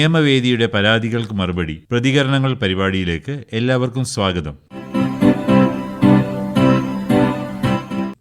നിയമവേദിയുടെ പരാതികൾക്ക് മറുപടി പ്രതികരണങ്ങൾ പരിപാടിയിലേക്ക് എല്ലാവർക്കും സ്വാഗതം.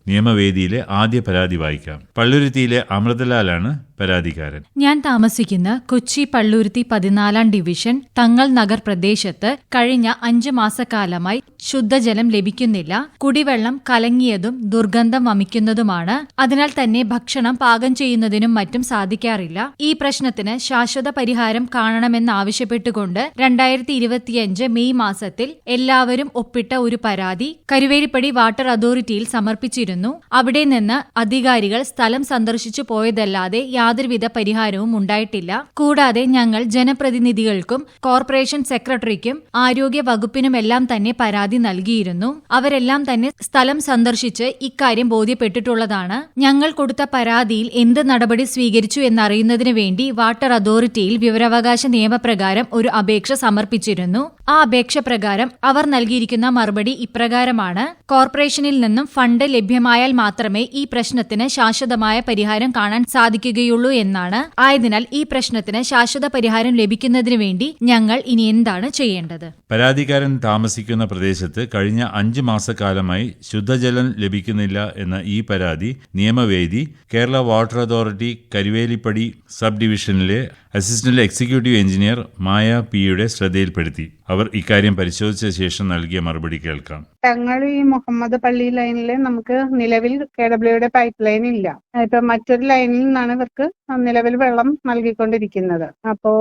നിയമവേദിയിലെ ആദ്യ പരാതി വായിക്കാം. പള്ളുരുത്തിയിലെ അമൃതലാലാണ് പരാതിക്കാരൻ. ഞാൻ താമസിക്കുന്ന കൊച്ചി പള്ളൂരുത്തി പതിനാലാം ഡിവിഷൻ തങ്ങൾ നഗർ പ്രദേശത്ത് കഴിഞ്ഞ അഞ്ച് മാസക്കാലമായി ശുദ്ധജലം ലഭിക്കുന്നില്ല കുടിവെള്ളം കലങ്ങിയതും ദുർഗന്ധം വമിക്കുന്നതുമാണ് അതിനാൽ തന്നെ ഭക്ഷണം പാകം ചെയ്യുന്നതിനും മറ്റും സാധിക്കാറില്ല. ഈ പ്രശ്നത്തിന് ശാശ്വത പരിഹാരം കാണണമെന്നാവശ്യപ്പെട്ടുകൊണ്ട് രണ്ടായിരത്തി ഇരുപത്തിയഞ്ച് മെയ് മാസത്തിൽ എല്ലാവരും ഒപ്പിട്ട ഒരു പരാതി കരുവേലിപ്പടി വാട്ടർ അതോറിറ്റിയിൽ സമർപ്പിച്ചിരുന്നു. അവിടെ നിന്ന് അധികാരികൾ സ്ഥലം സന്ദർശിച്ചു പോയതല്ലാതെ യാതൊരുവിധ പരിഹാരവും ഉണ്ടായിട്ടില്ല. കൂടാതെ ഞങ്ങൾ ജനപ്രതിനിധികൾക്കും കോർപ്പറേഷൻ സെക്രട്ടറിക്കും ആരോഗ്യ വകുപ്പിനുമെല്ലാം തന്നെ പരാതി നൽകിയിരുന്നു. അവരെല്ലാം തന്നെ സ്ഥലം സന്ദർശിച്ച് ഇക്കാര്യം ബോധ്യപ്പെട്ടിട്ടുള്ളതാണ്. ഞങ്ങൾ കൊടുത്ത പരാതിയിൽ എന്ത് നടപടി സ്വീകരിച്ചു എന്നറിയുന്നതിന് വേണ്ടി വാട്ടർ അതോറിറ്റിയിൽ വിവരാവകാശ നിയമപ്രകാരം ഒരു അപേക്ഷ സമർപ്പിച്ചിരുന്നു. ആ അപേക്ഷ പ്രകാരം അവർ നൽകിയിരിക്കുന്ന മറുപടി ഇപ്രകാരമാണ്. കോർപ്പറേഷനിൽ നിന്നും ഫണ്ട് ലഭ്യമായാൽ മാത്രമേ ഈ പ്രശ്നത്തിന് ശാശ്വതമായ പരിഹാരം കാണാൻ സാധിക്കുകയുള്ളൂ. എന്നാണ്. ആയതിനാൽ ഈ പ്രശ്നത്തിന് ശാശ്വത പരിഹാരം ലഭിക്കുന്നതിന് വേണ്ടി ഞങ്ങൾ ഇനി എന്താണ് ചെയ്യേണ്ടത്? പരാതിക്കാരൻ താമസിക്കുന്ന പ്രദേശത്ത് കഴിഞ്ഞ അഞ്ച് മാസക്കാലമായി ശുദ്ധജലം ലഭിക്കുന്നില്ല എന്ന ഈ പരാതി Niyamavedi Kerala water authority Karuvelippadi sub ഡിവിഷനിലെ അസിസ്റ്റന്റ് എക്സിക്യൂട്ടീവ് എഞ്ചിനീയർ മായ പിയുടെ ശ്രദ്ധയിൽപ്പെടുത്തി. അവർ ഇക്കാര്യം പരിശോധിച്ച ശേഷം നൽകിയ മറുപടി കേൾക്കാം. ഞങ്ങൾ ഈ മുഹമ്മദ് പള്ളി ലൈനിൽ നമുക്ക് നിലവിൽ കെ ഡബ്ല്യുടെ പൈപ്പ് ലൈൻ ഇല്ല. ഇപ്പൊ മറ്റൊരു ലൈനിൽ നിന്നാണ് ഇവർക്ക് നിലവിൽ വെള്ളം നൽകിക്കൊണ്ടിരിക്കുന്നത്. അപ്പോ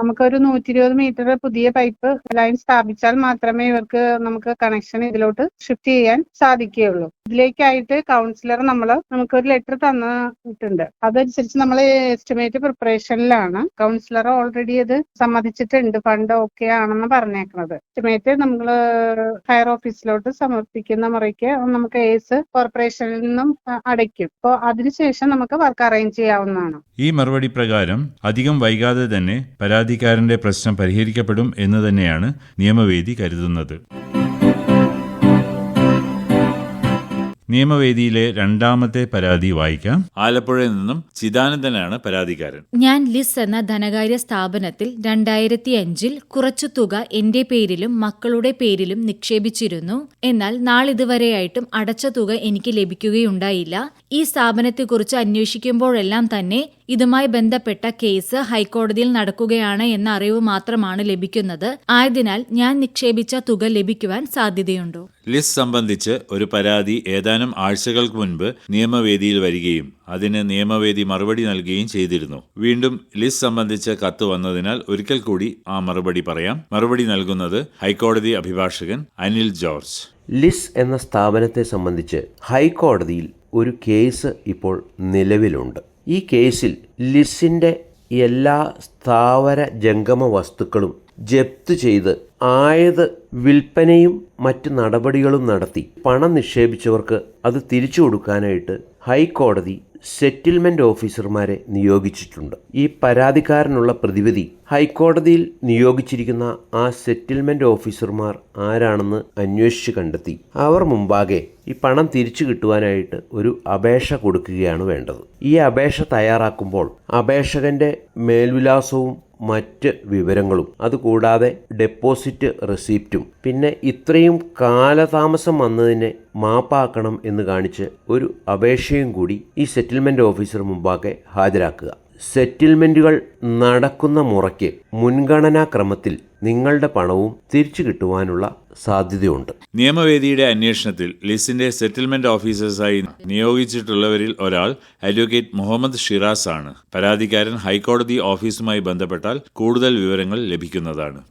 നമുക്കൊരു നൂറ്റി ഇരുപത് മീറ്റർ പുതിയ പൈപ്പ് ലൈൻ സ്ഥാപിച്ചാൽ മാത്രമേ ഇവർക്ക് നമുക്ക് കണക്ഷൻ ഇതിലോട്ട് ഷിഫ്റ്റ് ചെയ്യാൻ സാധിക്കുകയുള്ളൂ. ഇതിലേക്കായിട്ട് കൗൺസിലർ നമ്മൾ നമുക്കൊരു ലെറ്റർ തന്നിട്ടുണ്ട്. അതനുസരിച്ച് നമ്മൾ എസ്റ്റിമേറ്റ് പ്രിപ്പറേഷനിലാണ് കൗൺസിലർ ഓൾറെഡി അത് സമ്മതിച്ചിട്ടുണ്ട്. ഫണ്ട് ഓക്കെ ആണെന്ന് പറഞ്ഞേക്കുന്നത് എസ്റ്റിമേറ്റ് നമ്മൾ ഹയർ ഓഫീസിലോട്ട് സമർപ്പിക്കുന്ന മുറയ്ക്ക് നമുക്ക് എസ് കോർപ്പറേഷനിൽ നിന്നും അടയ്ക്കും. അപ്പോൾ അതിനുശേഷം നമുക്ക് വർക്ക് അറേഞ്ച് ചെയ്യാവുന്നതാണ്. ഈ മറുപടി പ്രകാരം അധികം വൈകാതെ തന്നെ പരാതിക്കാരന്റെ പ്രശ്നം പരിഹരിക്കപ്പെടും എന്ന് തന്നെയാണ് നിയമവേദി കരുതുന്നത്. നിയമവേദിയിലെ രണ്ടാമത്തെ പരാതി വായിക്കാം. ആലപ്പുഴയിൽ നിന്നും ചിദാനന്ദനാണ് പരാതിക്കാരൻ. ഞാൻ ലിസ് എന്ന ധനകാര്യ സ്ഥാപനത്തിൽ രണ്ടായിരത്തി അഞ്ചിൽ കുറച്ചു തുക എന്റെ പേരിലും മക്കളുടെ പേരിലും നിക്ഷേപിച്ചിരുന്നു. എന്നാൽ നാളിതുവരെയായിട്ടും അടച്ച തുക എനിക്ക് ലഭിക്കുകയുണ്ടായില്ല. ഈ സ്ഥാപനത്തെക്കുറിച്ച് അന്വേഷിക്കുമ്പോഴെല്ലാം തന്നെ ഇതുമായി ബന്ധപ്പെട്ട കേസ് ഹൈക്കോടതിയിൽ നടക്കുകയാണ് എന്ന അറിവ് മാത്രമാണ് ലഭിക്കുന്നത്. ആയതിനാൽ ഞാൻ നിക്ഷേപിച്ച തുക ലഭിക്കുവാൻ സാധ്യതയുണ്ടോ? ലിസ് സംബന്ധിച്ച് ഒരു പരാതി ഏതാനും ആഴ്ചകൾക്ക് മുൻപ് നിയമവേദിയിൽ വരികയും അതിന് നിയമവേദി മറുപടി നൽകുകയും ചെയ്തിരുന്നു. വീണ്ടും ലിസ് സംബന്ധിച്ച് കത്ത് വന്നതിനാൽ ഒരിക്കൽ കൂടി ആ മറുപടി പറയാം. മറുപടി നൽകുന്നത് ഹൈക്കോടതി അഭിഭാഷകൻ അനിൽ ജോർജ്. ലിസ് എന്ന സ്ഥാപനത്തെ സംബന്ധിച്ച് ഹൈക്കോടതിയിൽ ഒരു കേസ് ഇപ്പോൾ നിലവിലുണ്ട്. ഈ കേസിൽ ലിസിന്റെ എല്ലാ സ്ഥാവര ജംഗമ വസ്തുക്കളും ജപ്ത് ചെയ്ത് ആയത് വിൽപ്പനയും മറ്റു നടപടികളും നടത്തി പണം നിക്ഷേപിച്ചവർക്ക് അത് തിരിച്ചു കൊടുക്കാനായിട്ട് ഹൈക്കോടതി സെറ്റിൽമെന്റ് ഓഫീസർമാരെ നിയോഗിച്ചിട്ടുണ്ട്. ഈ പരാതിക്കാരനുള്ള പ്രതിവിധി ഹൈക്കോടതിയിൽ നിയോഗിച്ചിരിക്കുന്ന ആ സെറ്റിൽമെന്റ് ഓഫീസർമാർ ആരാണെന്ന് അന്വേഷിച്ച് കണ്ടെത്തി. അവർ മുമ്പാകെ ഈ പണം തിരിച്ചു കിട്ടുവാനായിട്ട് ഒരു അപേക്ഷ കൊടുക്കുകയാണ് വേണ്ടത്. ഈ അപേക്ഷ തയ്യാറാക്കുമ്പോൾ അപേക്ഷകന്റെ മേൽവിലാസവും മറ്റ് വിവരങ്ങളും. അതുകൂടാതെ ഡെപ്പോസിറ്റ് റെസീപ്റ്റും. പിന്നെ ഇത്രയും കാലതാമസം വന്നതിനെ മാപ്പാക്കണം എന്ന് കാണിച്ച് ഒരു അപേക്ഷയും കൂടി ഈ സെറ്റിൽമെന്റ് ഓഫീസർ മുമ്പാകെ ഹാജരാക്കുക. സെറ്റിൽമെന്റുകൾ നടക്കുന്ന മുറയ്ക്ക് മുൻഗണനാക്രമത്തിൽ നിങ്ങളുടെ പണവും തിരിച്ചു കിട്ടുവാനുള്ള സാധ്യതയുണ്ട്. നിയമവേദിയുടെ അന്വേഷണത്തിൽ ലിസിന്റെ സെറ്റിൽമെന്റ് ഓഫീസേഴ്സായി നിയോഗിച്ചിട്ടുള്ളവരിൽ ഒരാൾ അഡ്വക്കേറ്റ് മുഹമ്മദ് ഷിറാസ് ആണ്. പരാതിക്കാരൻ ഹൈക്കോടതി ഓഫീസുമായി ബന്ധപ്പെട്ടാൽ കൂടുതൽ വിവരങ്ങൾ ലഭിക്കുന്നതാണ്.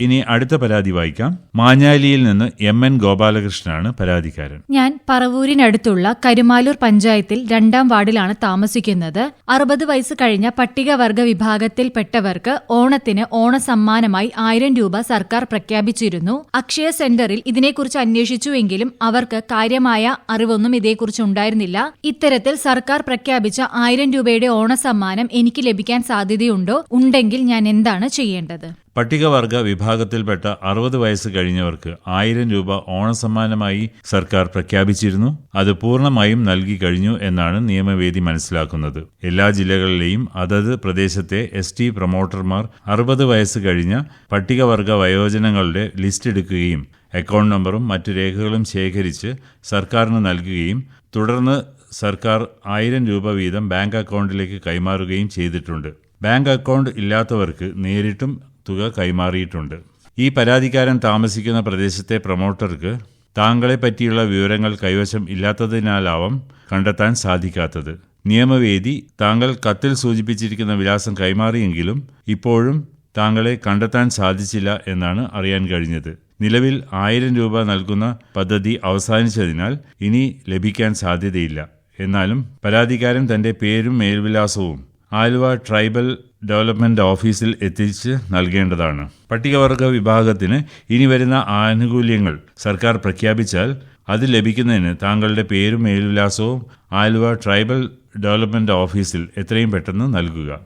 ഇനി അടുത്ത പരാതി വായിക്കാം. മാഞ്ഞാലിയിൽ നിന്ന് എം എൻ ഗോപാലകൃഷ്ണനാണ് പരാതിക്കാരൻ. ഞാൻ പറവൂരിനടുത്തുള്ള കരുമാലൂർ പഞ്ചായത്തിൽ രണ്ടാം വാർഡിലാണ് താമസിക്കുന്നത്. അറുപത് വയസ്സ് കഴിഞ്ഞ പട്ടികവർഗ വിഭാഗത്തിൽപ്പെട്ടവർക്ക് ഓണത്തിന് ഓണസമ്മാനമായി ആയിരം രൂപ സർക്കാർ പ്രഖ്യാപിച്ചിരുന്നു. അക്ഷയ സെന്ററിൽ ഇതിനെക്കുറിച്ച് അന്വേഷിച്ചുവെങ്കിലും അവർക്ക് കാര്യമായ അറിവൊന്നും ഇതേക്കുറിച്ച് ഉണ്ടായിരുന്നില്ല. ഇത്തരത്തിൽ സർക്കാർ പ്രഖ്യാപിച്ച ആയിരം രൂപയുടെ ഓണസമ്മാനം എനിക്ക് ലഭിക്കാൻ സാധ്യതയുണ്ടോ? ഉണ്ടെങ്കിൽ ഞാൻ എന്താണ് ചെയ്യേണ്ടത്? പട്ടികവർഗ വിഭാഗത്തിൽപ്പെട്ട അറുപത് വയസ്സ് കഴിഞ്ഞവർക്ക് ആയിരം രൂപ ഓണസമ്മാനമായി സർക്കാർ പ്രഖ്യാപിച്ചിരുന്നു. അത് പൂർണമായും നൽകി കഴിഞ്ഞു എന്നാണ് നിയമവേദി മനസ്സിലാക്കുന്നത്. എല്ലാ ജില്ലകളിലെയും അതത് പ്രദേശത്തെ എസ് ടി പ്രൊമോട്ടർമാർ അറുപത് വയസ്സ് കഴിഞ്ഞ പട്ടികവർഗ വയോജനങ്ങളുടെ ലിസ്റ്റ് എടുക്കുകയും അക്കൗണ്ട് നമ്പറും മറ്റു രേഖകളും ശേഖരിച്ച് സർക്കാരിന് നൽകുകയും തുടർന്ന് സർക്കാർ ആയിരം രൂപ വീതം ബാങ്ക് അക്കൗണ്ടിലേക്ക് കൈമാറുകയും ചെയ്തിട്ടുണ്ട്. ബാങ്ക് അക്കൗണ്ട് ഇല്ലാത്തവർക്ക് നേരിട്ടും തുക കൈമാറിയിട്ടുണ്ട്. ഈ പരാതിക്കാരൻ താമസിക്കുന്ന പ്രദേശത്തെ പ്രൊമോട്ടർക്ക് താങ്കളെ പറ്റിയുള്ള വിവരങ്ങൾ കൈവശം ഇല്ലാത്തതിനാലാവാം കണ്ടെത്താൻ സാധിക്കാത്തത്. നിയമവേദി താങ്കൾ കത്തിൽ സൂചിപ്പിച്ചിരിക്കുന്ന വിലാസം കൈമാറിയെങ്കിലും ഇപ്പോഴും താങ്കളെ കണ്ടെത്താൻ സാധിച്ചില്ല എന്നാണ് അറിയാൻ കഴിഞ്ഞത്. നിലവിൽ ആയിരം രൂപ നൽകുന്ന പദ്ധതി അവസാനിച്ചതിനാൽ ഇനി ലഭിക്കാൻ സാധ്യതയില്ല. എന്നാലും പരാതിക്കാരൻ തന്റെ പേരും മേൽവിലാസവും ആലുവ ട്രൈബൽ ഡെവലപ്മെന്റ് ഓഫീസിൽ എത്തിച്ച് നൽകേണ്ടതാണ്. പട്ടികവർഗ വിഭാഗത്തിന് ഇനി വരുന്ന ആനുകൂല്യങ്ങൾ സർക്കാർ പ്രഖ്യാപിച്ചാൽ അത് ലഭിക്കുന്നതിന് താങ്കളുടെ പേരും മേൽവിലാസവും ആലുവ ട്രൈബൽ ഡെവലപ്മെന്റ് ഓഫീസിൽ എത്രയും പെട്ടെന്ന് നൽകുക.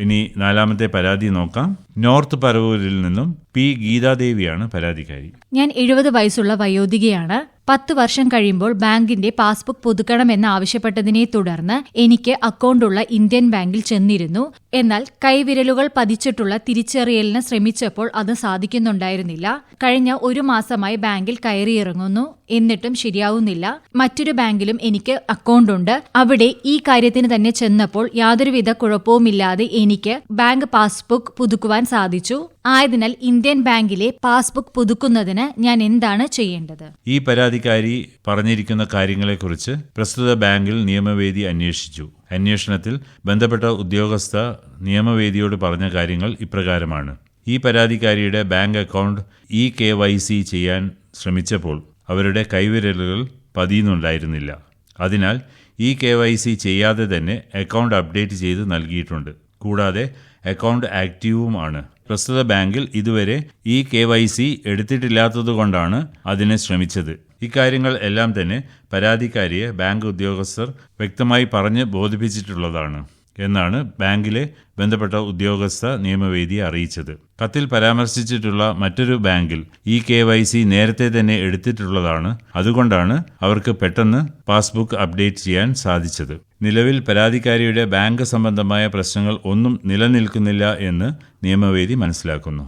ഇനി നാലാമത്തെ പരാതി നോക്കാം. നോർത്ത് പരവൂരിൽ നിന്നും പി ഗീതാദേവിയാണ് പരാതിക്കാരി. ഞാൻ എഴുപത് വയസ്സുള്ള വയോധികയാണ്. പത്ത് വർഷം കഴിയുമ്പോൾ ബാങ്കിന്റെ പാസ്ബുക്ക് പുതുക്കണമെന്ന് ആവശ്യപ്പെട്ടതിനെ തുടർന്ന് എനിക്ക് അക്കൗണ്ടുള്ള ഇന്ത്യൻ ബാങ്കിൽ ചെന്നിരുന്നു. എന്നാൽ കൈവിരലുകൾ പതിച്ചിട്ടുള്ള തിരിച്ചറിയലിന് ശ്രമിച്ചപ്പോൾ അത് സാധിക്കുന്നുണ്ടായിരുന്നില്ല. കഴിഞ്ഞ ഒരു മാസമായി ബാങ്കിൽ കയറിയിറങ്ങുന്നു. എന്നിട്ടും ശരിയാവുന്നില്ല. മറ്റൊരു ബാങ്കിലും എനിക്ക് അക്കൗണ്ടുണ്ട്. അവിടെ ഈ കാര്യത്തിന് തന്നെ ചെന്നപ്പോൾ യാതൊരുവിധ കുഴപ്പവുമില്ലാതെ എനിക്ക് ബാങ്ക് പാസ്ബുക്ക് പുതുക്കുവാൻ സാധിച്ചു. ആയതിനാൽ ഇന്ത്യൻ ബാങ്കിലെ പാസ്ബുക്ക് പുതുക്കുന്നതിന് ഞാൻ എന്താണ് ചെയ്യേണ്ടത്? ഈ പരാതിക്കാരി പറഞ്ഞിരിക്കുന്ന കാര്യങ്ങളെക്കുറിച്ച് പ്രസ്തുത ബാങ്കിൽ നിയമവേദി അന്വേഷിച്ചു. അന്വേഷണത്തിൽ ബന്ധപ്പെട്ട ഉദ്യോഗസ്ഥ നിയമവേദിയോട് പറഞ്ഞ കാര്യങ്ങൾ ഇപ്രകാരമാണ്. ഈ പരാതിക്കാരിയുടെ bank account E K Y C ചെയ്യാൻ ശ്രമിച്ചപ്പോൾ അവരുടെ കൈവിരലുകൾ പതിയുന്നുണ്ടായിരുന്നില്ല. അതിനാൽ ഇ കെ വൈ സി ചെയ്യാതെ തന്നെ അക്കൗണ്ട് അപ്ഡേറ്റ് ചെയ്ത് നൽകിയിട്ടുണ്ട്. കൂടാതെ അക്കൗണ്ട് ആക്റ്റീവുമാണ് പ്രസ്തുത ബാങ്കിൽ ഇതുവരെ ഈ കെ വൈ സി എടുത്തിട്ടില്ലാത്തതുകൊണ്ടാണ് അതിനെ ശ്രമിച്ചത്. ഇക്കാര്യങ്ങൾ എല്ലാം തന്നെ പരാതിക്കാരിയെ ബാങ്ക് ഉദ്യോഗസ്ഥർ വ്യക്തമായി പറഞ്ഞ് ബോധിപ്പിച്ചിട്ടുള്ളതാണ് എന്നാണ് ബാങ്കിലെ ബന്ധപ്പെട്ട ഉദ്യോഗസ്ഥ നിയമവേദിയെ അറിയിച്ചത്. കത്തിൽ പരാമർശിച്ചിട്ടുള്ള മറ്റൊരു ബാങ്കിൽ ഇ കെ വൈ സി നേരത്തെ തന്നെ എടുത്തിട്ടുള്ളതാണ്. അതുകൊണ്ടാണ് അവർക്ക് പെട്ടെന്ന് പാസ്ബുക്ക് അപ്ഡേറ്റ് ചെയ്യാൻ സാധിച്ചത്. നിലവിൽ പരാതിക്കാരിയുടെ ബാങ്ക് സംബന്ധമായ പ്രശ്നങ്ങൾ ഒന്നും നിലനിൽക്കുന്നില്ല എന്ന് നിയമവേദി മനസ്സിലാക്കുന്നു.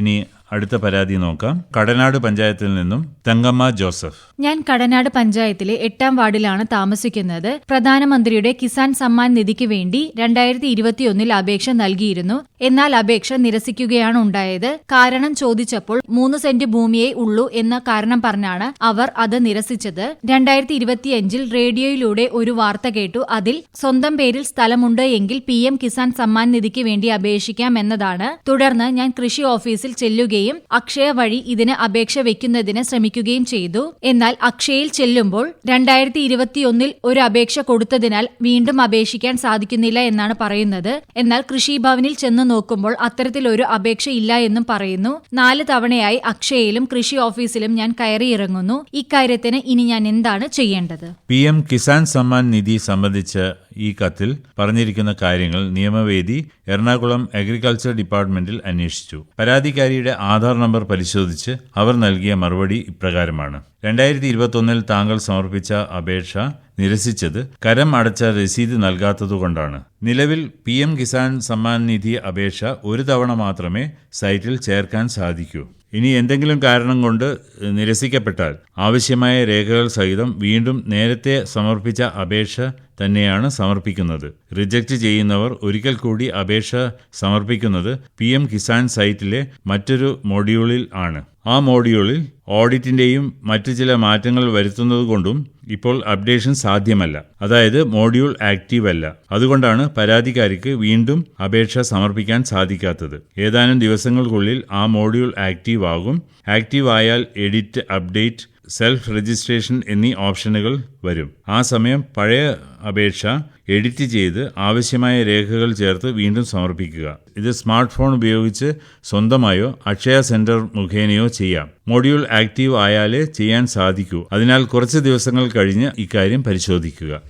ഇനി അടുത്ത പരാതി നോക്കാം. കടനാട് പഞ്ചായത്തിൽ നിന്നും തങ്കമ്മ ജോസഫ്. ഞാൻ കടനാട് പഞ്ചായത്തിലെ എട്ടാം വാർഡിലാണ് താമസിക്കുന്നത്. പ്രധാനമന്ത്രിയുടെ കിസാൻ സമ്മാൻ നിധിക്ക് വേണ്ടി രണ്ടായിരത്തി ഇരുപത്തിയൊന്നിൽ അപേക്ഷ നൽകിയിരുന്നു. എന്നാൽ അപേക്ഷ നിരസിക്കുകയാണ് ഉണ്ടായത്. കാരണം ചോദിച്ചപ്പോൾ മൂന്ന് സെന്റ് ഭൂമിയെ ഉള്ളൂ എന്ന കാരണം പറഞ്ഞാണ് അവർ അത് നിരസിച്ചത്. രണ്ടായിരത്തി ഇരുപത്തിയഞ്ചിൽ റേഡിയോയിലൂടെ ഒരു വാർത്ത കേട്ടു. അതിൽ സ്വന്തം പേരിൽ സ്ഥലമുണ്ട് എങ്കിൽ പി കിസാൻ സമ്മാൻ നിധിക്ക് വേണ്ടി അപേക്ഷിക്കാം എന്നതാണ്. തുടർന്ന് ഞാൻ കൃഷി ഓഫീസിൽ ചെല്ലുകയും അക്ഷയ വഴി ഇതിന് അപേക്ഷ വയ്ക്കുന്നതിന് ശ്രമിക്കുകയും ചെയ്തു. എന്നാൽ അക്ഷയയിൽ ചെല്ലുമ്പോൾ രണ്ടായിരത്തി ഇരുപത്തിയൊന്നിൽ ഒരു അപേക്ഷ കൊടുത്തതിനാൽ വീണ്ടും അപേക്ഷിക്കാൻ സാധിക്കുന്നില്ല എന്നാണ് പറയുന്നത്. എന്നാൽ കൃഷിഭവനിൽ ചെന്ന് നോക്കുമ്പോൾ അത്തരത്തിലൊരു അപേക്ഷ ഇല്ല എന്നും പറയുന്നു. നാല് തവണയായി അക്ഷയയിലും കൃഷി ഓഫീസിലും ഞാൻ കയറിയിറങ്ങുന്നു. ഇക്കാര്യത്തിന് ഇനി ഞാൻ എന്താണ് ചെയ്യേണ്ടത്? പി എം കിസാൻ സമ്മാൻ നിധി സംബന്ധിച്ച് ഈ കത്തിൽ പറഞ്ഞിരിക്കുന്ന കാര്യങ്ങൾ നിയമവേദി എറണാകുളം അഗ്രികൾച്ചർ ഡിപ്പാർട്ട്മെന്റിൽ അന്വേഷിച്ചു. പരാതിക്കാരിയുടെ ആധാർ നമ്പർ പരിശോധിച്ച് അവർ നൽകിയ മറുപടി ഇപ്രകാരമാണ്. രണ്ടായിരത്തി ഇരുപത്തൊന്നിൽ താങ്കൾ സമർപ്പിച്ച അപേക്ഷ നിരസിച്ചത് കരം അടച്ച രസീത് നൽകാത്തതുകൊണ്ടാണ്. നിലവിൽ പി എം കിസാൻ സമ്മാൻ നിധി അപേക്ഷ ഒരു തവണ മാത്രമേ സൈറ്റിൽ ചേർക്കാൻ സാധിക്കൂ. ഇനി എന്തെങ്കിലും കാരണം കൊണ്ട് നിരസിക്കപ്പെട്ടാൽ ആവശ്യമായ രേഖകൾ സഹിതം വീണ്ടും നേരത്തെ സമർപ്പിച്ച അപേക്ഷ തന്നെയാണ് സമർപ്പിക്കുന്നത്. റിജക്റ്റ് ചെയ്യുന്നവർ ഒരിക്കൽ കൂടി അപേക്ഷ സമർപ്പിക്കുന്നത് പി എം കിസാൻ സൈറ്റിലെ മറ്റൊരു മൊഡ്യൂളിൽ ആണ്. ആ മോഡ്യൂളിൽ ഓഡിറ്റിന്റെയും മറ്റു ചില മാറ്റങ്ങൾ വരുത്തുന്നതുകൊണ്ടും ഇപ്പോൾ അപ്ഡേഷൻ സാധ്യമല്ല. അതായത് മോഡ്യൂൾ ആക്റ്റീവ് അല്ല. അതുകൊണ്ടാണ് പരാതിക്കാരിക്ക് വീണ്ടും അപേക്ഷ സമർപ്പിക്കാൻ സാധിക്കാത്തത്. ഏതാനും ദിവസങ്ങൾക്കുള്ളിൽ ആ മോഡ്യൂൾ ആക്റ്റീവ് ആകും. ആക്റ്റീവ് ആയാൽ എഡിറ്റ് അപ്ഡേറ്റ് സെൽഫ് രജിസ്ട്രേഷൻ എന്നീ ഓപ്ഷനുകൾ വരും. ആ സമയം പഴയ അപേക്ഷ എഡിറ്റ് ചെയ്ത് ആവശ്യമായ രേഖകൾ ചേർത്ത് വീണ്ടും സമർപ്പിക്കുക. ഇത് സ്മാർട്ട് ഫോൺ ഉപയോഗിച്ച് സ്വന്തമായോ അക്ഷയ സെന്റർ മുഖേനയോ ചെയ്യാം. മൊഡ്യൂൾ ആക്റ്റീവ് ആയാലേ ചെയ്യാൻ സാധിക്കൂ. അതിനാൽ കുറച്ച് ദിവസങ്ങൾ കഴിഞ്ഞ് ഇക്കാര്യം പരിശോധിക്കുക.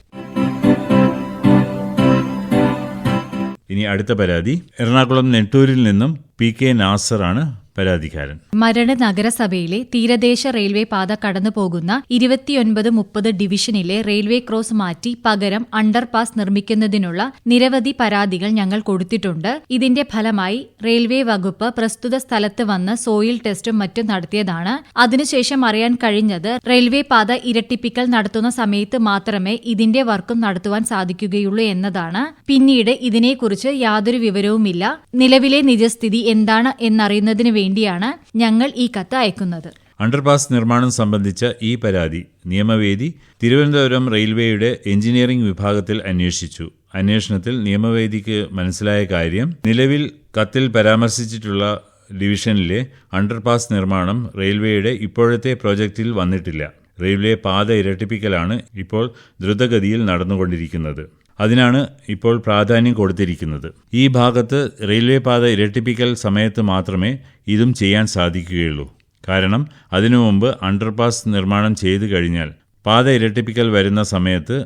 ഇനി അടുത്ത പരാതി. എറണാകുളം നെട്ടൂരിൽ നിന്നും പി കെ നാസറാണ് പരാതിക്കാരൻ. മരട് നഗരസഭയിലെ തീരദേശ റെയിൽവേ പാത കടന്നുപോകുന്ന ഇരുപത്തിയൊൻപത് മുപ്പത് ഡിവിഷനിലെ റെയിൽവേ ക്രോസ് മാറ്റി പകരം അണ്ടർപാസ് നിർമ്മിക്കുന്നതിനുള്ള നിരവധി പരാതികൾ ഞങ്ങൾ കൊടുത്തിട്ടുണ്ട്. ഇതിന്റെ ഫലമായി റെയിൽവേ വകുപ്പ് പ്രസ്തുത സ്ഥലത്ത് വന്ന് സോയിൽ ടെസ്റ്റും മറ്റും നടത്തിയതാണ്. അതിനുശേഷം അറിയാൻ കഴിഞ്ഞത് റെയിൽവേ പാത ഇരട്ടിപ്പിക്കൽ നടത്തുന്ന സമയത്ത് മാത്രമേ ഇതിന്റെ വർക്കും നടത്തുവാൻ സാധിക്കുകയുള്ളൂ എന്നതാണ്. പിന്നീട് ഇതിനെക്കുറിച്ച് യാതൊരു വിവരവുമില്ല. നിലവിലെ നിജസ്ഥിതി എന്താണ് എന്നറിയുന്നതിന് വേണ്ടിയാണ് ഞങ്ങൾ ഈ കത്ത് അയക്കുന്നത്. അണ്ടർപാസ് നിർമ്മാണം സംബന്ധിച്ച ഈ പരാതി നിയമവേദി തിരുവനന്തപുരം റെയിൽവേയുടെ എഞ്ചിനീയറിംഗ് വിഭാഗത്തിൽ അന്വേഷിച്ചു. അന്വേഷണത്തിൽ നിയമവേദിക്ക് മനസ്സിലായ കാര്യം നിലവിൽ കത്തിൽ പരാമർശിച്ചിട്ടുള്ള ഡിവിഷനിലെ അണ്ടർപാസ് നിർമ്മാണം റെയിൽവേയുടെ ഇപ്പോഴത്തെ പ്രോജക്റ്റിൽ വന്നിട്ടില്ല. റെയിൽവേ പാത ഇരട്ടിപ്പിക്കലാണ് ഇപ്പോൾ ദ്രുതഗതിയിൽ നടന്നുകൊണ്ടിരിക്കുന്നത്. അതിനാണ് ഇപ്പോൾ പ്രാധാന്യം കൊടുത്തിരിക്കുന്നത്. ഈ ഭാഗത്ത് റെയിൽവേ പാത ഇരട്ടിപ്പിക്കൽ സമയത്ത് മാത്രമേ ഇതും ചെയ്യാൻ സാധിക്കുകയുള്ളൂ. കാരണം അതിനു മുമ്പ് അണ്ടർപാസ് നിർമ്മാണം ചെയ്തു കഴിഞ്ഞാൽ പാത ഇരട്ടിപ്പിക്കൽ വരുന്ന സമയത്ത്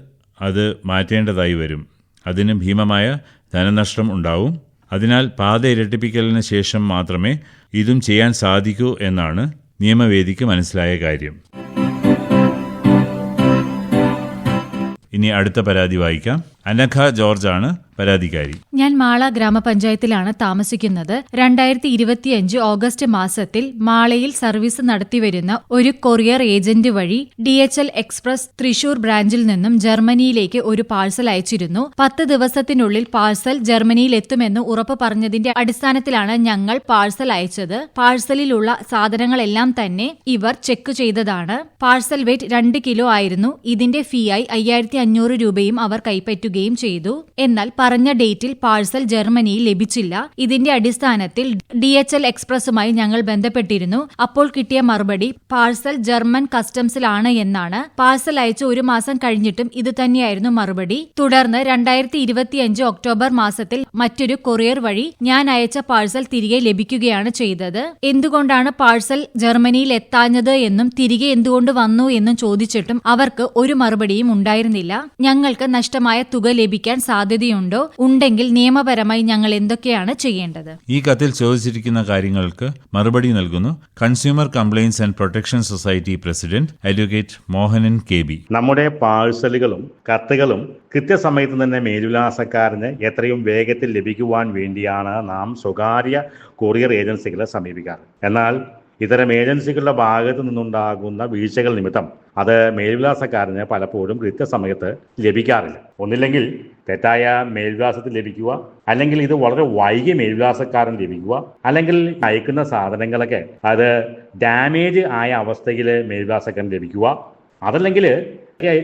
അത് മാറ്റേണ്ടതായി വരും. അതിന് ഭീമമായ ധനനഷ്ടം ഉണ്ടാവും. അതിനാൽ പാത ഇരട്ടിപ്പിക്കലിന് ശേഷം മാത്രമേ ഇതും ചെയ്യാൻ സാധിക്കൂ എന്നാണ് നിയമവേദിക്ക് മനസ്സിലായ കാര്യം. ഇനി അടുത്ത പരാതി വായിക്കാം. അനഘ ജോർജാണ് പരാതിക്കാരി. ഞാൻ മാള ഗ്രാമപഞ്ചായത്തിലാണ് താമസിക്കുന്നത്. രണ്ടായിരത്തി ഇരുപത്തിയഞ്ച് ഓഗസ്റ്റ് മാസത്തിൽ മാളയിൽ സർവീസ് നടത്തിവരുന്ന ഒരു കൊറിയർ ഏജന്റ് വഴി D H L express Thrissur ബ്രാഞ്ചിൽ നിന്നും ജർമ്മനിയിലേക്ക് ഒരു പാഴ്സൽ അയച്ചിരുന്നു. പത്ത് ദിവസത്തിനുള്ളിൽ പാഴ്സൽ ജർമ്മനിയിൽ എത്തുമെന്ന് ഉറപ്പ് പറഞ്ഞതിന്റെ അടിസ്ഥാനത്തിലാണ് ഞങ്ങൾ പാഴ്സൽ അയച്ചത്. പാഴ്സലിലുള്ള സാധനങ്ങളെല്ലാം തന്നെ ഇവർ ചെക്ക് ചെയ്തതാണ്. പാഴ്സൽ വെയിറ്റ് രണ്ട് കിലോ ആയിരുന്നു. ഇതിന്റെ ഫീയായി അയ്യായിരത്തി അഞ്ഞൂറ് രൂപയും അവർ കൈപ്പറ്റുകയും ചെയ്തു. എന്നാൽ പറഞ്ഞ ഡേറ്റിൽ പാഴ്സൽ ജർമ്മനിയിൽ ലഭിച്ചില്ല. ഇതിന്റെ അടിസ്ഥാനത്തിൽ ഡി എച്ച് എൽ എക്സ്പ്രസുമായി ഞങ്ങൾ ബന്ധപ്പെട്ടിരുന്നു. അപ്പോൾ കിട്ടിയ മറുപടി പാഴ്സൽ ജർമ്മൻ കസ്റ്റംസിലാണ് എന്നാണ്. പാഴ്സൽ അയച്ച് ഒരു മാസം കഴിഞ്ഞിട്ടും ഇത് തന്നെയായിരുന്നു മറുപടി. തുടർന്ന് രണ്ടായിരത്തി ഇരുപത്തിയഞ്ച് ഒക്ടോബർ മാസത്തിൽ മറ്റൊരു കൊറിയർ വഴി ഞാൻ അയച്ച പാഴ്സൽ തിരികെ ലഭിക്കുകയാണ് ചെയ്തത്. എന്തുകൊണ്ടാണ് പാഴ്സൽ ജർമ്മനിയിൽ എത്താഞ്ഞത് എന്നും തിരികെ എന്തുകൊണ്ട് വന്നു എന്നും ചോദിച്ചിട്ടും അവർക്ക് ഒരു മറുപടിയും ഉണ്ടായിരുന്നില്ല. ഞങ്ങൾക്ക് നഷ്ടമായ തുക ലഭിക്കാൻ സാധ്യതയുണ്ടോ? ഉണ്ടെങ്കിൽ നിയമപരമായി ഞങ്ങൾ എന്തൊക്കെയാണ് ചെയ്യേണ്ടത്? ഈ കത്തിൽ ചോദിച്ചിരിക്കുന്ന കാര്യങ്ങൾക്ക് മറുപടി നൽകുന്നു consumer compliance and protection society president advocate Mohanan K B. നമ്മുടെ പാഴ്സലുകളും കത്തുകളും കൃത്യസമയത്ത് തന്നെ മേൽവിലാസക്കാരന് എത്രയും വേഗത്തിൽ ലഭിക്കുവാൻ വേണ്ടിയാണ് നാം സ്വകാര്യ കൊറിയർ ഏജൻസികളെ സമീപിക്കാറ്. എന്നാൽ ഇത്തരം ഏജൻസികളുടെ ഭാഗത്ത് നിന്നുണ്ടാകുന്ന വീഴ്ചകൾ നിമിത്തം അത് മേൽവിലാസക്കാരന് പലപ്പോഴും കൃത്യസമയത്ത് ലഭിക്കാറില്ല. ഒന്നില്ലെങ്കിൽ തെറ്റായ മേൽവിലാസത്തിൽ ലഭിക്കുക അല്ലെങ്കിൽ ഇത് വളരെ വൈകി മേൽവിലാസക്കാരൻ ലഭിക്കുക അല്ലെങ്കിൽ അയക്കുന്ന സാധനങ്ങളൊക്കെ അത് ഡാമേജ് ആയ അവസ്ഥയിൽ മേൽവിലാസക്കാരൻ ലഭിക്കുക. അതല്ലെങ്കിൽ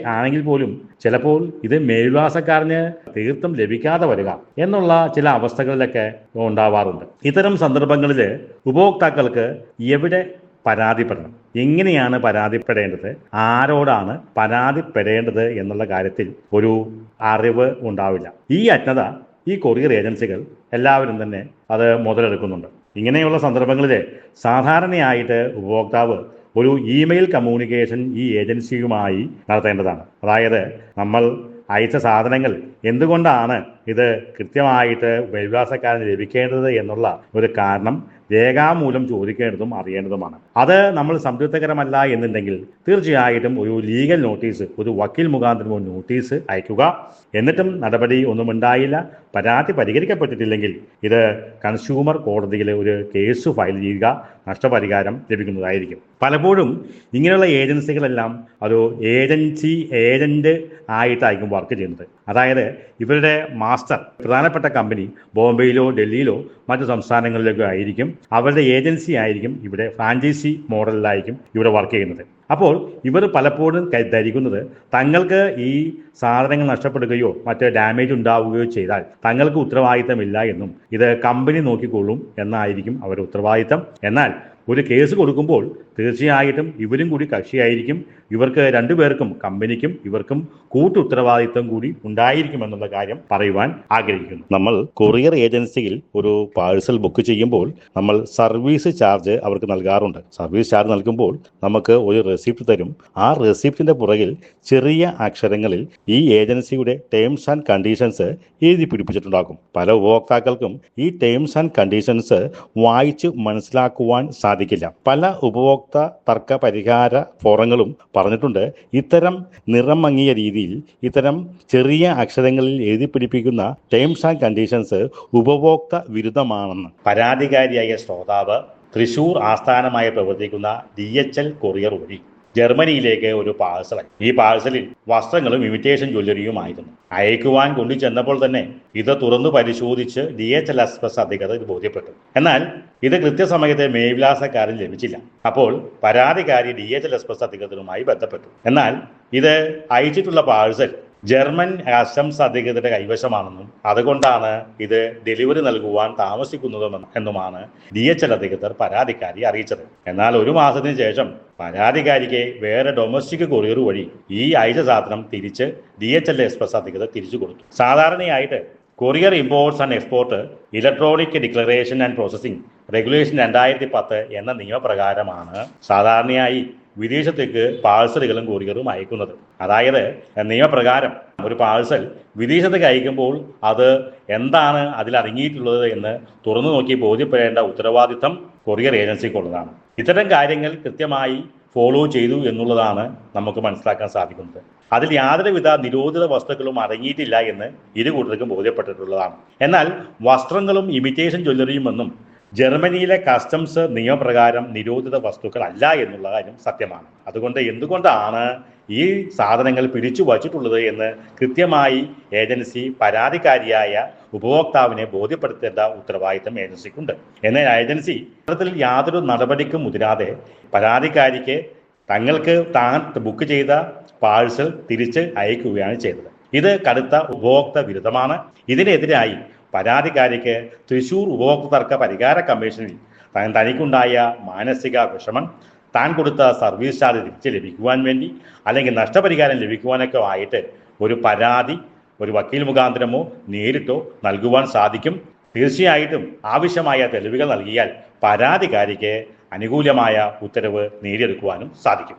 ആണെങ്കിൽ പോലും ചിലപ്പോൾ ഇത് മേൽവാസക്കാരന് തീർത്തും ലഭിക്കാതെ വരിക എന്നുള്ള ചില അവസ്ഥകളിലൊക്കെ ഉണ്ടാവാറുണ്ട്. ഇത്തരം സന്ദർഭങ്ങളിൽ ഉപഭോക്താക്കൾക്ക് എവിടെ പരാതിപ്പെടണം? എങ്ങനെയാണ് പരാതിപ്പെടേണ്ടത്? ആരോടാണ് പരാതിപ്പെടേണ്ടത് എന്നുള്ള കാര്യത്തിൽ ഒരു അറിവ് ഉണ്ടാവില്ല. ഈ അജ്ഞത ഈ കൊറിയർ ഏജൻസികൾ എല്ലാവരും തന്നെ അത് മുതലെടുക്കുന്നുണ്ട്. ഇങ്ങനെയുള്ള സന്ദർഭങ്ങളിൽ സാധാരണയായിട്ട് ഉപഭോക്താവ് ഒരു ഇമെയിൽ കമ്മ്യൂണിക്കേഷൻ ഈ ഏജൻസിയുമായി നടത്തേണ്ടതാണ്. അതായത് നമ്മൾ അയച്ച സാധനങ്ങൾ എന്തുകൊണ്ടാണ് ഇത് കൃത്യമായിട്ട് മേൽവിലാസക്കാരന് ലഭിക്കേണ്ടത് എന്നുള്ള ഒരു കാരണം രേഖാമൂലം ചോദിക്കേണ്ടതും അറിയേണ്ടതുമാണ്. അത് നമ്മൾ സംതൃപ്തകരമല്ല എന്നുണ്ടെങ്കിൽ തീർച്ചയായിട്ടും ഒരു ലീഗൽ നോട്ടീസ് ഒരു വക്കീൽ മുഖാന്തരം ഒരു നോട്ടീസ് അയക്കുക. എന്നിട്ടും നടപടി ഒന്നും ഉണ്ടായില്ല. പരാതി പരിഹരിക്കപ്പെട്ടിട്ടില്ലെങ്കിൽ ഇത് കൺസ്യൂമർ കോടതിയിൽ ഒരു കേസ് ഫയൽ ചെയ്യുക നഷ്ടപരിഹാരം ലഭിക്കുന്നതായിരിക്കും. പലപ്പോഴും ഇങ്ങനെയുള്ള ഏജൻസികളെല്ലാം ഒരു ഏജൻസി ഏജന്റ് ആയിട്ടായിരിക്കും വർക്ക് ചെയ്യുന്നത്. അതായത് ഇവരുടെ മാസ്റ്റർ പ്രധാനപ്പെട്ട കമ്പനി ബോംബെയിലോ ഡൽഹിയിലോ മറ്റു സംസ്ഥാനങ്ങളിലേക്കോ ആയിരിക്കും. അവരുടെ ഏജൻസി ആയിരിക്കും ഇവിടെ ഫ്രാഞ്ചൈസി മോഡലിലായിരിക്കും ഇവിടെ വർക്ക് ചെയ്യുന്നത്. അപ്പോൾ ഇവർ പലപ്പോഴും ധരിക്കുന്നത് തങ്ങൾക്ക് ഈ സാധനങ്ങൾ നഷ്ടപ്പെടുകയോ മറ്റ് ഡാമേജ് ഉണ്ടാവുകയോ ചെയ്താൽ തങ്ങൾക്ക് ഉത്തരവാദിത്തമില്ല എന്നും ഇത് കമ്പനി നോക്കിക്കൊള്ളും എന്നായിരിക്കും അവരുടെ ഉത്തരവാദിത്തം. എന്നാൽ ഒരു കേസ് കൊടുക്കുമ്പോൾ തീർച്ചയായിട്ടും ഇവരും കൂടി കക്ഷിയായിരിക്കും. ഇവർക്ക് രണ്ടുപേർക്കും കമ്പനിക്കും ഇവർക്കും കൂട്ടു ഉത്തരവാദിത്വം കൂടി ഉണ്ടായിരിക്കുമെന്നുള്ള കാര്യം പറയുവാൻ ആഗ്രഹിക്കുന്നു. നമ്മൾ കൊറിയർ ഏജൻസിയിൽ ഒരു പാഴ്സൽ ബുക്ക് ചെയ്യുമ്പോൾ നമ്മൾ സർവീസ് ചാർജ് അവർക്ക് നൽകാറുണ്ട്. സർവീസ് ചാർജ് നൽകുമ്പോൾ നമുക്ക് ഒരു റെസിപ്റ്റ് തരും. ആ റെസിപ്റ്റിന്റെ പുറകിൽ ചെറിയ അക്ഷരങ്ങളിൽ ഈ ഏജൻസിയുടെ ടേംസ് ആൻഡ് കണ്ടീഷൻസ് എഴുതി പിടിപ്പിച്ചിട്ടുണ്ടാകും. പല ഉപഭോക്താക്കൾക്കും ഈ ടേംസ് ആൻഡ് കണ്ടീഷൻസ് വായിച്ച് മനസ്സിലാക്കുവാൻ സാധിക്കില്ല. പല ഉപഭോക്തൃ തർക്ക പരിഹാര ഫോറങ്ങളും പറഞ്ഞിട്ടുണ്ട്. ഇത്തരം നിറം മങ്ങിയ രീതിയിൽ ഇത്തരം ചെറിയ അക്ഷരങ്ങളിൽ എഴുതി പിടിപ്പിക്കുന്ന ടേംസ് ആൻഡ് കണ്ടീഷൻസ് ഉപഭോക്ത വിരുദ്ധമാണെന്ന്. പരാതികാരിയായ ശ്രോതാവ് തൃശൂർ ആസ്ഥാനമായി പ്രവർത്തിക്കുന്ന ഡി എച്ച് എൽ കൊറിയർ വഴി ജർമ്മനിയിലേക്ക് ഒരു പാഴ്സൽ ഈ പാഴ്സലിൽ വസ്ത്രങ്ങളും ഇമിറ്റേഷൻ ജ്വല്ലറിയുമായിരുന്നു അയക്കുവാൻ കൊണ്ടു ചെന്നപ്പോൾ തന്നെ ഇത് തുറന്നു പരിശോധിച്ച് ഡി എച്ച് എൽ എക്സ്പ്രസ് അധികൃതർ ഇത് ബോധ്യപ്പെട്ടു. എന്നാൽ ഇത് കൃത്യസമയത്ത് മേൽവിലാസക്കാരൻ ലഭിച്ചില്ല. അപ്പോൾ പരാതിക്കാരി ഡി എച്ച് എൽ എക്സ്പ്രസ് അധികൃതരുമായി ബന്ധപ്പെട്ടു. എന്നാൽ ഇത് അയച്ചിട്ടുള്ള പാഴ്സൽ ജർമ്മൻ കസ്റ്റംസ് അധികൃതരുടെ കൈവശമാണെന്നും അതുകൊണ്ടാണ് ഇത് ഡെലിവറി നൽകുവാൻ താമസിക്കുന്നതും എന്നുമാണ് ഡി എച്ച് എൽ അധികൃതർ പരാതിക്കാരി അറിയിച്ചത്. എന്നാൽ ഒരു മാസത്തിന് ശേഷം പരാതിക്കാരിക്ക് വേറെ ഡൊമസ്റ്റിക് കൊറിയർ വഴി ഈ അയച്ച സാധനം തിരിച്ച് ഡി എച്ച് എൽ എക്സ്പ്രസ് അധികൃതർ തിരിച്ചു കൊടുത്തു. സാധാരണയായിട്ട് courier imports and export electronic declaration and processing regulation രണ്ടായിരത്തി പത്ത് എന്ന നിയമപ്രകാരമാണ് സാധാരണയായി വിദേശത്തേക്ക് പാഴ്സലുകളും കൊറിയറും അയക്കുന്നത്. അതായത് നിയമപ്രകാരം ഒരു പാഴ്സൽ വിദേശത്തേക്ക് അയക്കുമ്പോൾ അത് എന്താണ് അതിൽ അടങ്ങിയിട്ടുള്ളത് എന്ന് തുറന്നു നോക്കി ബോധ്യപ്പെടേണ്ട ഉത്തരവാദിത്തം കൊറിയർ ഏജൻസിക്കുള്ളതാണ്. ഇത്തരം കാര്യങ്ങൾ കൃത്യമായി ഫോളോ ചെയ്തു എന്നുള്ളതാണ് നമുക്ക് മനസ്സിലാക്കാൻ സാധിക്കുന്നത്. അതിൽ യാതൊരുവിധ നിരോധിത വസ്തുക്കളും അടങ്ങിയിട്ടില്ല എന്ന് ഇരു കൂട്ടർക്കും ബോധ്യപ്പെട്ടിട്ടുള്ളതാണ്. എന്നാൽ വസ്ത്രങ്ങളും ഇമിറ്റേഷൻ ജ്വല്ലറിയും എന്നും ജർമ്മനിയിലെ കസ്റ്റംസ് നിയമപ്രകാരം നിരോധിത വസ്തുക്കൾ അല്ല എന്നുള്ള കാര്യം സത്യമാണ്. അതുകൊണ്ട് എന്തുകൊണ്ടാണ് ഈ സാധനങ്ങൾ പിടിച്ചു വച്ചിട്ടുള്ളത് എന്ന് കൃത്യമായി ഏജൻസി പരാതിക്കാരിയായ ഉപഭോക്താവിനെ ബോധ്യപ്പെടുത്തേണ്ട ഉത്തരവാദിത്തം ഏജൻസിക്കുണ്ട്. എന്നാൽ ഏജൻസി ഇത്തരത്തിൽ യാതൊരു നടപടിക്കും മുതിരാതെ പരാതിക്കാരിക്ക് തങ്ങൾക്ക് താൻ ബുക്ക് ചെയ്ത പാഴ്സൽ തിരിച്ച് അയക്കുകയാണ് ചെയ്തത്. ഇത് കടുത്ത ഉപഭോക്തൃ വിരുദ്ധമാണ് ഇതിനെതിരായി പരാതിക്കാരിക്ക് തൃശൂർ ഉപഭോക്തൃ തർക്ക പരിഹാര കമ്മീഷനിൽ തനിക്കുണ്ടായ മാനസിക വിഷമം താൻ കൊടുത്ത സർവീസ് ചാർജ് തിരിച്ച് ലഭിക്കുവാൻ വേണ്ടി അല്ലെങ്കിൽ നഷ്ടപരിഹാരം ലഭിക്കുവാനൊക്കെ ആയിട്ട് ഒരു പരാതി ഒരു വക്കീൽ മുഖാന്തരമോ നേരിട്ടോ നൽകുവാൻ സാധിക്കും. തീർച്ചയായിട്ടും ആവശ്യമായ തെളിവുകൾ നൽകിയാൽ പരാതിക്കാരിക്ക് അനുകൂലമായ ഉത്തരവ് നേടിയെടുക്കുവാനും സാധിക്കും.